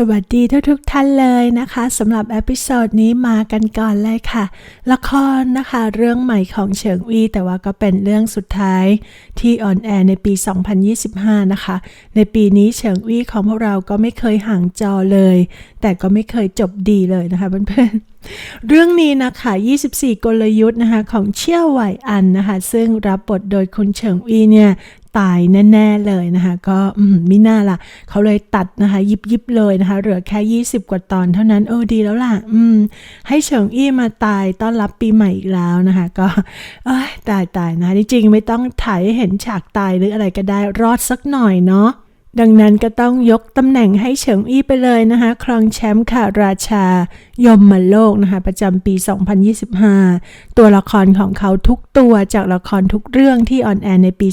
สวัสดีทุกทุกท่านเลยนะคะสำหรับเอพิโซดนี้มากันก่อนเลยค่ะ ละครนะคะ เรื่องใหม่ของเฉิงวีแต่ว่าก็เป็นเรื่องสุดท้ายที่ออนแอร์ในปี 2025 นะคะ ในปีนี้เฉิงวีของพวกเราก็ไม่เคยห่างจอเลย แต่ก็ไม่เคยจบดีเลยนะคะเพื่อนๆ เรื่องนี้นะคะ 24 กลยุทธ์นะคะของเชี่ยวไหวอันนะคะ ซึ่งรับบทโดยคุณเฉิงวีเนี่ย ตายแน่ ๆเลยนะคะ ก็มิน่าล่ะ เขาเลยตัดนะคะ ยิบยิบๆเลยนะคะ เหลือแค่ 20 กว่าตอนเท่านั้น เออดีแล้วล่ะ อืม ให้เฉิงอี้มาตายต้อนรับปีใหม่อีกแล้วนะคะ ก็เอ้ยตายตายๆนะจริงๆไม่ต้องถ่ายให้เห็นฉากตายหรืออะไรก็ได้รอดสักหน่อยเนาะ ดังนั้นก็ต้องยกตำแหน่งให้เฉิงอี้ไปเลยนะคะ ครองแชมป์ค่ะราชายมมาโลกนะคะ ประจำปี 2025 ตัวละครของเขาทุกตัวจากละครทุกเรื่องที่ออนแอร์ในปี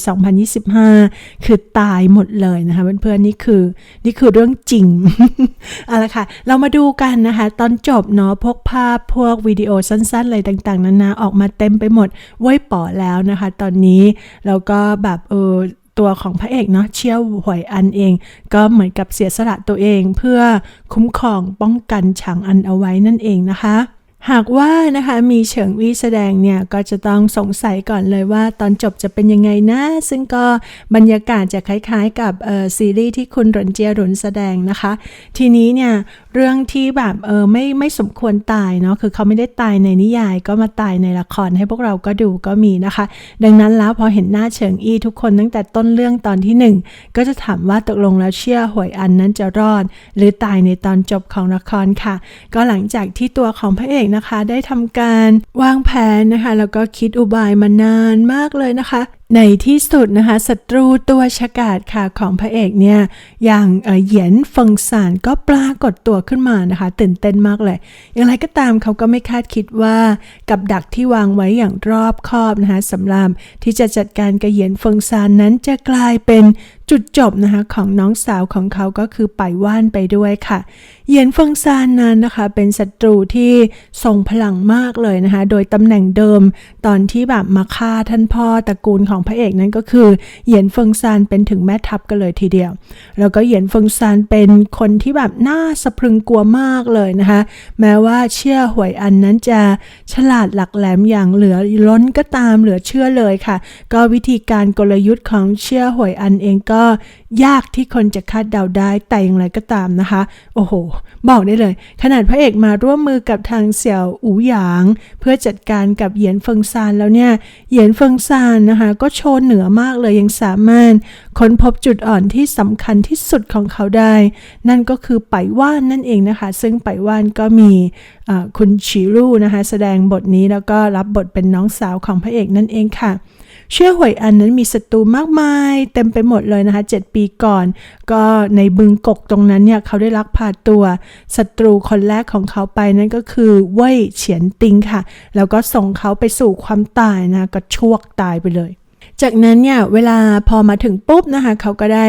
2025 คือตายหมดเลยนะคะเพื่อนๆนี่คือนี่คือเรื่องจริง เอาละค่ะ เรามาดูกันนะคะ ตอนจบเนาะพวกภาพพวกวิดีโอสั้นๆ อะไรต่างๆ นานาออกมาเต็มไปหมดไว้ยป๋อแล้วนะคะ ตอนนี้แล้วก็แบบเออ ตัวของพระเอกเนาะเชี่ยวหวยอันเอง ก็เหมือนกับเสียสละตัวเองเพื่อคุ้มครองป้องกันฉางอันเอาไว้นั่นเองนะคะ หากว่านะคะมีเฉิงวีแสดงเนี่ยก็จะต้องสงสัยก่อนเลยว่าตอนจบจะเป็นยังไงนะ ซึ่งก็บรรยากาศจะคล้ายๆ กับซีรีส์ที่คุณหรนเจียหรุนแสดงนะคะ ทีนี้เนี่ยเรื่องที่แบบเออไม่ไม่สมควรตายเนาะคือเขาไม่ได้ตายในนิยาย ก็มาตายในละครให้พวกเราก็ดูก็มีนะคะ ดังนั้นแล้วพอเห็นหน้าเฉิงอี้ทุกคนตั้งแต่ต้นเรื่องตอนที่หนึ่งก็จะถามว่าตกลงแล้วเชื่อหวยอันนั้นจะรอด หรือตายในตอนจบของละครค่ะ ก็หลังจากที่ตัวของพระเอกนะคะ ได้ทำการวางแผนนะคะ แล้วก็คิดอุบายมานานมากเลยนะคะ ในที่สุดนะคะศัตรูตัวฉกาจค่ะของพระเอกเนี่ยอย่างเหยียนฟงซานก็ปรากฏตัวขึ้นมานะคะ ตื่นเต้นมากเลย อย่างไรก็ตามเขาก็ไม่คาดคิดว่ากับดักที่วางไว้อย่างรอบคอบนะคะสำหรับที่จะจัดการกับเหยียนฟงซานนั้นจะกลายเป็นจุดจบนะคะของน้องสาวของเขาก็คือไปว่านไปด้วยค่ะ เหยียนฟงซานนั้นนะคะเป็นศัตรูที่ทรงพลังมากเลยนะคะ โดยตำแหน่งเดิมตอนที่แบบมาฆ่าท่านพ่อตระกูลของพระเอกนั้นก็คือเหยียนเฟิงซานเป็นถึงแม่ทัพกันเลยทีเดียว แล้วก็เหยียนเฟิงซานเป็นคนที่แบบน่าสะพรึงกลัวมากเลยนะคะ แม้ว่าเชื่อหวยอันนั้นจะฉลาดหลักแหลมอย่างเหลือล้นก็ตามเหลือเชื่อเลยค่ะ ก็วิธีการกลยุทธ์ของเชื่อหวยอันเองก็ยากที่คนจะคาดเดาได้แต่อย่างไรก็ตามนะคะ โอ้โห บอกได้เลย ขนาดพระเอกมาร่วมมือกับทางเสี่ยวอูหยาง เพื่อจัดการกับเหยียนเฟิงซานแล้วเนี่ยเหยียนเฟิงซานนะคะก็โชว์เหนือมากเลยยังสามารถค้นพบจุดอ่อนที่สำคัญที่สุดของเขาได้ นั่นก็คือไปว่านนั่นเองนะคะ ซึ่งไปว่านก็มีคุณชิรุนะคะ แสดงบทนี้แล้วก็รับบทเป็นน้องสาวของพระเอกนั่นเองค่ะ เชื่อหวยอันนั้นมีศัตรูมากมาย เต็มไปหมดเลยนะคะ 7 ปีก่อน ก็ในบึงกกตรงนั้นเนี่ยเขาได้ลักพาตัวศัตรูคนแรกของเขาไปนั่นก็คือเว่ยเฉียนติงค่ะ แล้วก็ส่งเขาไปสู่ความตายนะก็ชวกตายไปเลย จากนั้นเนี่ยเวลาพอมาถึงปุ๊บนะคะเขาก็ได้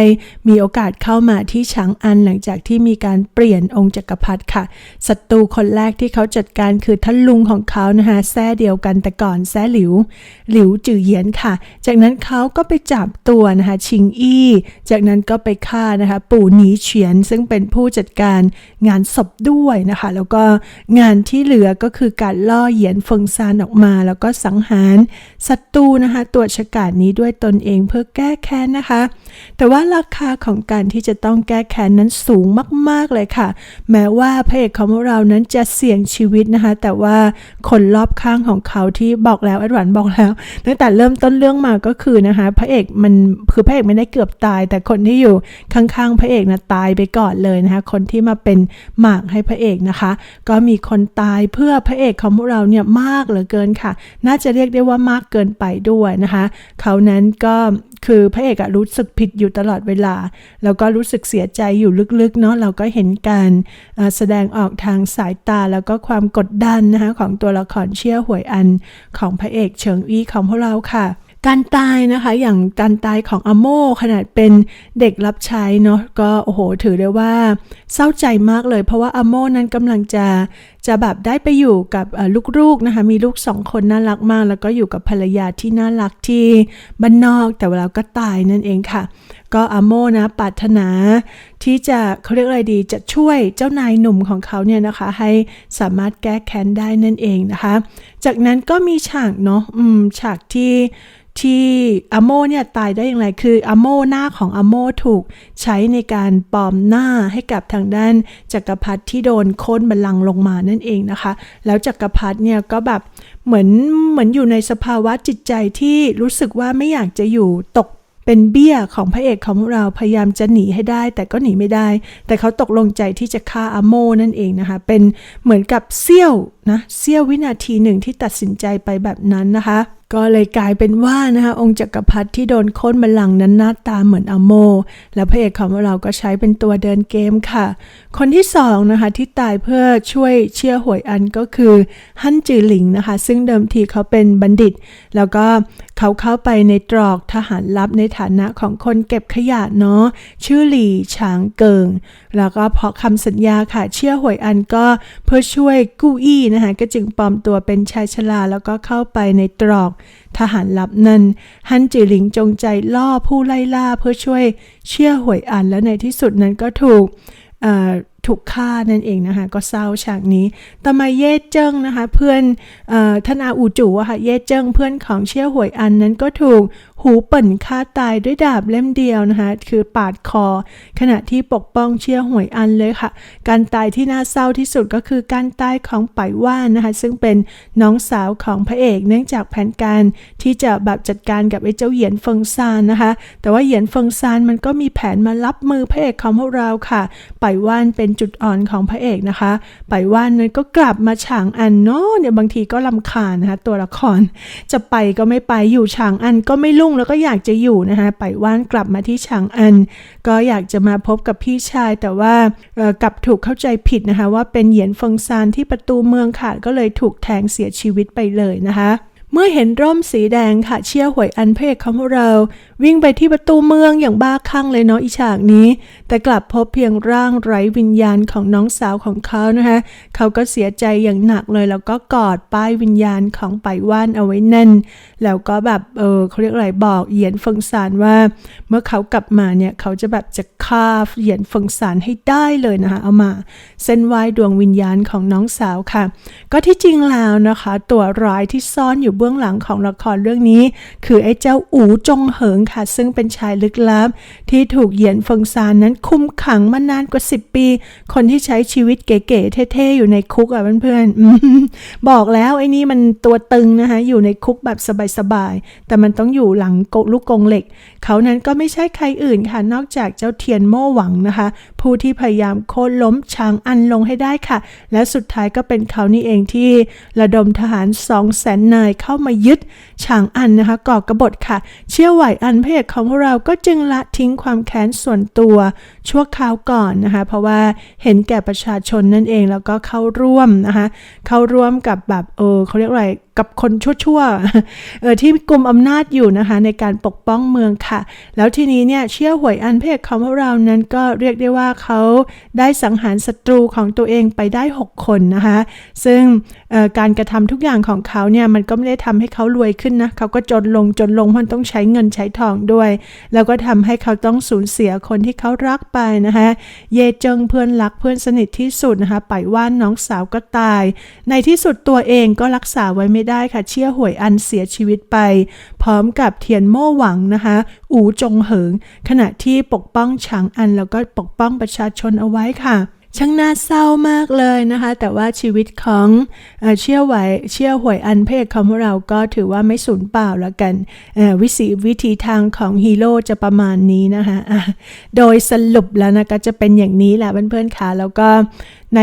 มีโอกาสเข้ามาที่ฉางอันหลังจากที่มีการเปลี่ยนองค์จักรพรรดิค่ะศัตรูคนแรกที่เขาจัดการคือท่านลุงของเขานะคะแท้เดียวกันแต่ก่อนแท้หลิว หลิวจือเหยียนค่ะ จากนั้นเขาก็ไปจับตัวนะคะชิงอี้ จากนั้นก็ไปฆ่านะคะปู่หนีเฉียนซึ่งเป็นผู้จัดการงานศพด้วยนะคะ แล้วก็งานที่เหลือก็คือการล่อเหยียนเฟิงซานออกมา แล้วก็สังหารศัตรูนะคะตัวฉกาจนี้ด้วยตนเองเพื่อแก้แค้นนะคะ แต่ว่าราคาของการที่จะต้องแก้แค้นนั้นสูงมาก ๆเลยค่ะ แม้ว่าพระเอกของพวกเรานั้นจะเสี่ยงชีวิตนะคะ แต่ว่าคนรอบข้างของเขาที่บอกแล้วอดหวันบอกแล้ว ตั้งแต่เริ่มต้นเรื่องมาก็คือนะคะ พระเอกมันคือพระเอกไม่ได้เกือบตาย แต่คนที่อยู่ข้างๆพระเอกนะตายไปก่อนเลยนะคะ คนที่มาเป็นหมากให้พระเอกนะคะ ก็มีคนตายเพื่อพระเอกของพวกเราเนี่ยมากเหลือเกินค่ะ น่าจะเรียกได้ว่ามากเกินไปด้วยนะคะเขานั้นก็คือพระเอกอะรู้สึกผิดอยู่ตลอดเวลา แล้วก็รู้สึกเสียใจอยู่ลึกๆเนาะเราก็เห็นการแสดงออกทางสายตาแล้วก็ความกดดันนะคะของตัวละครเชี่ยหวยอันของพระเอกเฉิงอี้ของพวกเราค่ะ การตายนะคะ อย่างการตายของอโมขนาดเป็นเด็กรับใช้เนาะก็โอ้โหถือได้ว่าเศร้าใจมากเลย เพราะว่าอโมนั้นกำลังจะจะแบบได้ไปอยู่กับลูกๆนะคะ มีลูกสองคนน่ารักมาก แล้วก็อยู่กับภรรยาที่น่ารักที่บ้านนอกแต่เวลาก็ตายนั่นเองค่ะ ก็อาโมนะปรารถนา ที่จะเขาเรียกอะไรดีจะช่วยเจ้านายหนุ่มของเขาเนี่ยนะคะ ให้สามารถแก้แค้นได้นั่นเองนะคะ จากนั้นก็มีฉากเนาะอืมฉากที่ ที่อโมเนี่ยตายได้อย่างไร คืออโมหน้าของอโมถูกใช้ในการปลอมหน้าให้กับทางด้านจักรพรรดิที่โดนโค่นบัลลังก์ลงมานั่นเองนะคะ แล้วจักรพรรดิเนี่ยก็แบบเหมือนเหมือนอยู่ในสภาวะจิตใจที่รู้สึกว่าไม่อยากจะอยู่ตกเป็นเบี้ยของพระเอกของเราพยายามจะหนีให้ได้ แต่ก็หนีไม่ได้ แต่เขาตกลงใจที่จะฆ่าอโมนั่นเองนะคะ เป็นเหมือนกับเสี้ยว นะเสี้ยววินาทีหนึ่งที่ตัดสินใจไปแบบนั้นนะคะ ก็เลยกลายเป็นว่านะคะองค์จักรพรรดิที่โดนค้นบัลลังก์นั้นหน้าตาเหมือนอโม และพระเอกของเราก็ใช้เป็นตัวเดินเกมค่ะ คนที่สองนะคะที่ตายเพื่อช่วยเชี่ยหวยอันก็คือฮั่นจือหลิงนะคะ ซึ่งเดิมทีเขาเป็นบัณฑิต แล้วก็เขาเข้าไปในตรอกทหารลับในฐานะของคนเก็บขยะเนาะชื่อหลี่ฉางเกิง แล้วก็เพราะคำสัญญาค่ะเชี่ยหวยอันก็เพื่อช่วยกู้อี้นะคะก็จึงปลอมตัวเป็นชายชราแล้วก็เข้าไปในตรอกทหารลับนั้นฮันจือหลิงจงใจล่อผู้ไล่ล่าเพื่อช่วยเชี่ยหวยอันและในที่สุดนั้นก็ถูกถูกฆ่านั่นเองนะคะก็เศร้าฉากนี้ต่อมาเย่เจิ้งนะคะเพื่อนอท่านอาอูจูอะค่ะเย่เจิ้งเพื่อนของเชี่ยหวยอันนั้นก็ถูก หูเปิ่นฆ่าตายด้วยดาบเล่มเดียวนะคะคือปาดคอ ขณะที่ปกป้องเชี่ยหวยอันเลยค่ะ การตายที่น่าเศร้าที่สุดก็คือการตายของไปว่านนะคะซึ่งเป็นน้องสาวของพระเอก เนื่องจากแผนการที่จะแบบจัดการกับไอ้เจ้าเหยียนเฟิงซานนะคะ แต่ว่าเหยียนเฟิงซานมันก็มีแผนมารับมือพระเอกของพวกเราค่ะ ไปว่านเป็นจุดอ่อนของพระเอกนะคะ ไปว่านนั้นก็กลับมาฉางอันเนาะเนี่ยบางทีก็ลำคาญนะคะตัวละครจะไปก็ไม่ไปอยู่ฉางอันก็ไม่ลุ่งแล้วก็อยากจะอยู่นะคะไปว่านกลับมาที่ฉางอัน ก็อยากจะมาพบกับพี่ชาย แต่ว่ากลับถูกเข้าใจผิดนะคะว่าเป็นเหยียนฟงซานที่ประตูเมืองขาดก็เลยถูกแทงเสียชีวิตไปเลยนะคะ เมื่อเห็นร่มสีแดงค่ะเชี่ยหวยอันเพกของพวกเรา วิ่งไปที่ประตูเมืองอย่างบ้าคลั่งเลยเนาะอีฉากนี้ แต่กลับพบเพียงร่างไร้วิญญาณของน้องสาวของเขานะคะเขาก็เสียใจอย่างหนักเลยแล้วก็กอดป้ายวิญญาณของไปว่านเอาไว้แน่น แล้วก็แบบเออเขาเรียกอะไรบอกเหยียนฟงซานว่า เมื่อเขากลับมาเนี่ยเขาจะแบบจะฆ่าเหยียนฟงซานให้ได้เลยนะคะเอามา เส้นไหวดวงวิญญาณของน้องสาวค่ะ ก็ที่จริงแล้วนะคะ ตัวร้ายที่ซ่อนอยู่เบื้องหลังของละครเรื่องนี้ คือไอ้เจ้าอูจงเหิงค่ะ ซึ่งเป็นชายลึกลับ ที่ถูกเหยียนเฟิงซานนั้นคุมขังมานานกว่า 10 ปี คนที่ใช้ชีวิตเก๋ๆเท่ๆอยู่ในคุกอะเพื่อนๆบอกแล้วไอ้นี่มันตัวตึงนะคะอยู่ในคุกแบบสบายๆแต่มันต้องอยู่หลังกลูกกงเหล็ก เขานั้นก็ไม่ใช่ใครอื่นค่ะนอกจากเจ้าเทียนโม่หวังนะคะ ผู้ที่พยายามโค่นล้มช้างอันลงให้ได้ค่ะ และสุดท้ายก็เป็นเขานี่เองที่ระดมทหารสองแสนนายเข้ามายึดช้างอันนะคะก่อกบฏค่ะ เชี่ยวไหวอันเพศของพวกเราก็จึงละทิ้งความแค้นส่วนตัว ชั่วคราวก่อนนะคะ เพราะว่าเห็นแก่ประชาชนนั่นเองแล้วก็เข้าร่วมนะคะ เข้าร่วมกับแบบเออเขาเรียกอะไรกับคนชั่วๆเออที่กลุ่มอำนาจอยู่นะคะ ในการปกป้องเมืองค่ะ แล้วทีนี้เนี่ยเชี่ยวหวยอันเพศของพวกเรานั้นก็เรียกได้ว่าเขาได้สังหารศัตรูของตัวเองไปได้ 6 คนนะคะ ซึ่งออการกระทำทุกอย่างของเขาเนี่ยมันก็ไม่ได้ทำให้เขารวยขึ้นนะเขาก็จนลงจนลงพันต้องใช้เงินใช้ทองด้วย แล้วก็ทำให้เขาต้องสูญเสียคนที่เขารักไปนะคะ เยเจิงเพื่อนรักเพื่อนสนิทที่สุดนะคะ ไปว่านน้องสาวก็ตาย ในที่สุดตัวเองก็รักษาไว้ไม่ได้ค่ะ เชี่ยหวยอันเสียชีวิตไป พร้อมกับเทียนโม่หวังนะคะ อูจงเหิง ขณะที่ปกป้องฉางอันแล้วก็ปกป้องประชาชนเอาไว้ค่ะ ช่างน่าเศร้ามากเลยนะคะ แต่ว่าชีวิตของเชี่ยวไหวเชี่ยวหวยอันเพศของพวกเราก็ถือว่าไม่สูญเปล่าแล้วกันวิสีวิธีทางของฮีโร่จะประมาณนี้นะคะะโดยสรุปแล้วนะก็จะเป็นอย่างนี้แหละเพื่อนๆค่ะแล้วก็ใน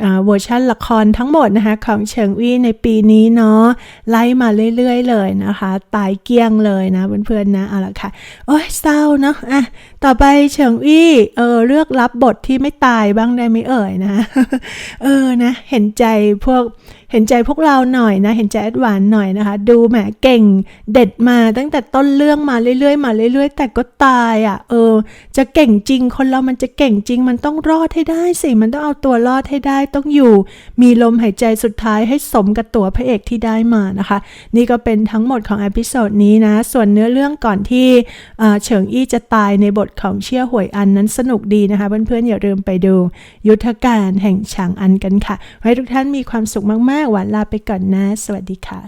เวอร์ชันละครทั้งหมดนะคะของเฉิงวี่ในปีนี้เนาะไล่มาเรื่อยๆ เลยนะคะ ตายเกลี้ยงเลยนะเพื่อนๆนะเอาละค่ะ โอ้ยเศร้าเนาะอะต่อไปเฉิงวี่เออเลือกรับบทที่ไม่ตายบ้างได้ไหมเอ่ยนะ เออนะ เห็นใจพวก เห็นใจพวกเราหน่อยนะ เห็นใจแอดวานหน่อยนะคะ ดูแหมเก่งเด็ดมาตั้งแต่ต้นเรื่องมาเรื่อยๆ มาเรื่อยๆ แต่ก็ตายอะ่ะ เออ จะเก่งจริงคนเรามันจะเก่งจริง มันต้องรอดให้ได้สิ มันต้องเอาตัวรอดให้ได้ต้องอยู่ มีลมหายใจสุดท้ายให้สมกับตัวพระเอกที่ได้มานะคะ นี่ก็เป็นทั้งหมดของอพิโซดนี้นะ ส่วนเนื้อเรื่องก่อนที่เอ่อเฉิงอี้จะตายในบทของเชี่ยหวยอันนั้นสนุกดีนะคะเพื่อนๆอย่าลืมไปดู ยุทธการแห่งฉางอันกันค่ะ ให้ทุกท่านมีความสุขมากๆหวานลาไปก่อนนะ สวัสดีค่ะ